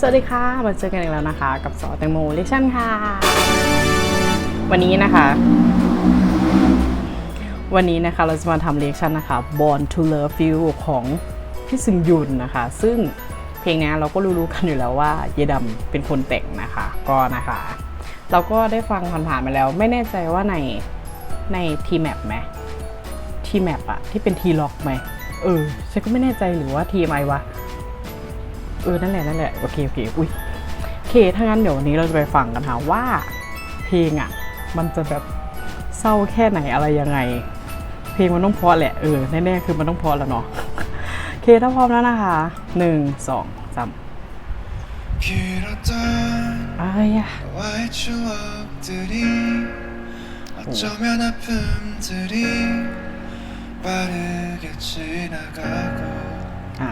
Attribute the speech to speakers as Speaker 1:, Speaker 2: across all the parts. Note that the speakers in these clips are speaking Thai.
Speaker 1: สวัสดีค่ะ มาเจอกันอีกแล้วนะคะ กับสอแตงโมเลชั่นค่ะ วันนี้นะคะ วันนี้นะคะเราจะมาทำเลคชั่นนะคะ Born to Love You ของพี่ซึงยุนนะคะ ซึ่งเพลงนี้เราก็รู้ๆกันอยู่แล้วว่า เยดำเป็นคนแต่งนะคะ ก็นะคะ เราก็ได้ฟังผ่านๆมาแล้ว ไม่แน่ใจว่าในในทีแมปไหมทีแมปอะที่เป็นทีล็อกไหมเออฉันก็ไม่แน่ใจหรือว่าทีไอวะ เออ นั่นแหละ นั่นแหละ โอเค โอเค อุ้ยโอเค ถ้างั้นเดี๋ยววันนี้เราจะไปฟังกันค่ะว่า เพลงอ่ะ มันจะแบบเศร้าแค่ไหนอะไรยังไง เพลงมันต้องเพราะแหละ เออ แน่ๆ คือมันต้องเพราะแล้วเนาะ โอเค ถ้าพร้อมแล้วนะคะหนึ่งสองสาม
Speaker 2: 길었던
Speaker 1: อ้ายอะ
Speaker 2: 너와의 추억들이 어쩌면 아픔들이 빠르게 지나가고
Speaker 1: อ่า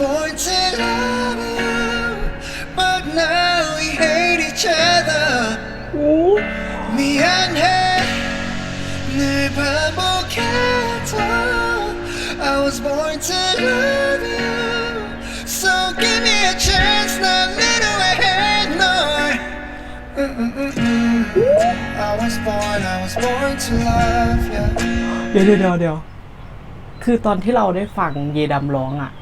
Speaker 2: I was born to love you but now we hate each other 미안해 늘 반복해도 I was born to love you So give me a chance 난 내려야 해 널 Mm, mm, mm, mm. I was born I was born to love you
Speaker 1: เดี๋ยวเดี๋ยวเดี๋ยวเดี๋ยวคือตอนที่เราได้ฟังเยดำร้องอ่ะ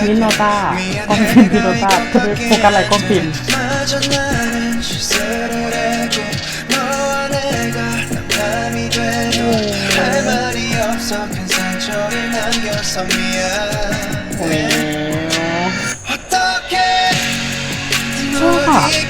Speaker 2: 꼭 밀러다 껌핀 밀어다 그를 보관할 껌핀
Speaker 1: 좋아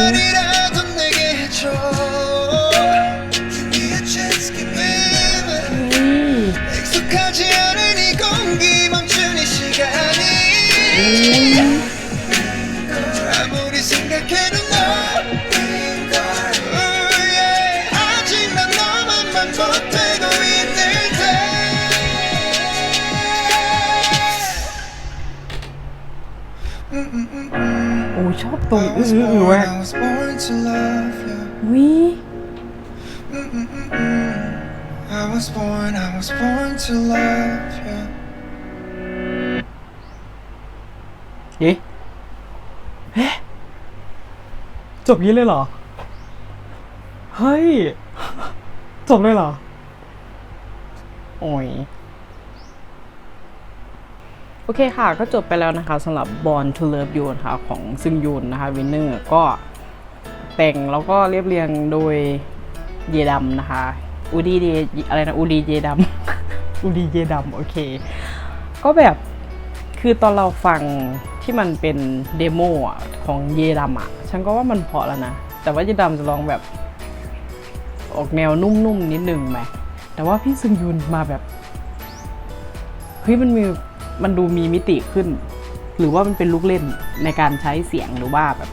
Speaker 1: โอ้ชอบตรงอื้ออื้อแหวกวิเย้เฮ้จบยี้เลยเหรอ เฮ้ย จบเลยเหรอ โอ้ย อเคค่ะ ก็จบไปแล้วนะคะสำหรับ Born to Love You นะคะของซึงยุนนะคะวินเนอร์ก็แต่งแล้วก็เรียบเรียงโดยเยดำนะคะอูดีเดอะไรนะอูดีเยดำอูดีเยดำโอเค ก็แบบคือตอนเราฟังที่มันเป็นเดโมอของเยดำอะ ฉันก็ว่ามันพราะแล้วนะ แต่ว่าเยดำจะลองแบบ ออกแนวนุ่มๆนิดนึงไหมแต่ว่าพี่ซึงยุนมาแบบเฮ้ยมันมี มันดูมีมิติขึ้น หรือว่ามันเป็นลูกเล่นในการใช้เสียงหรือว่าแบบ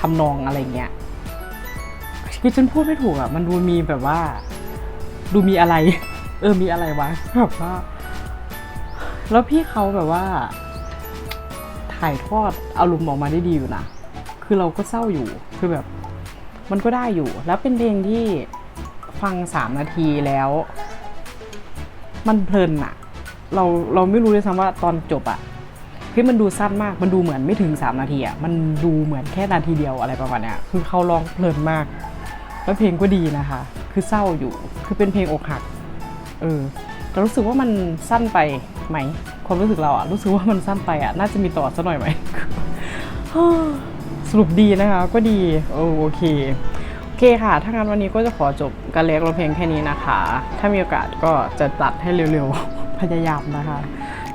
Speaker 1: ทำนองอะไรเงี้ยคือฉันพูดไม่ถูกอะ มันดูมีแบบว่า ดูมีอะไร เออมีอะไรวะแบบว่า แล้วพี่เขาแบบว่า ถ่ายทอดอารมณ์ออกมาได้ดีอยู่นะคือเราก็เศร้าอยู่คือแบบ มันก็ได้อยู่ แล้วเป็นเพลงที่ฟังสามนาทีแล้ว มันเพลินอะ เราเราไม่รู้เลยซ้ำว่าตอนจบอะเฮ้ยมันดูสั้นมากมันดูเหมือนไม่ถึง 3 นาทีอะมันดูเหมือนแค่นาทีเดียวอะไรประมาณเนี้ยคือเขาร้องเพลินมาก แล้วเพลงก็ดีนะคะ คือเศร้าอยู่คือเป็นเพลงอกหักเออแต่รู้สึกว่ามันสั้นไปไหม ความรู้สึกเราอะรู้สึกว่ามันสั้นไปอะน่าจะมีต่อสักหน่อยไหมสรุปดีนะคะ ก็ดีโอโอเคโอเคค่ะ ถ้างั้นวันนี้ก็จะขอจบการเรียกร้องเพลงแค่นี้นะคะ ถ้ามีโอกาสก็จะตัดให้เร็วๆ พยายามนะคะ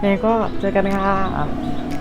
Speaker 1: ยังไงก็เจอกันค่ะ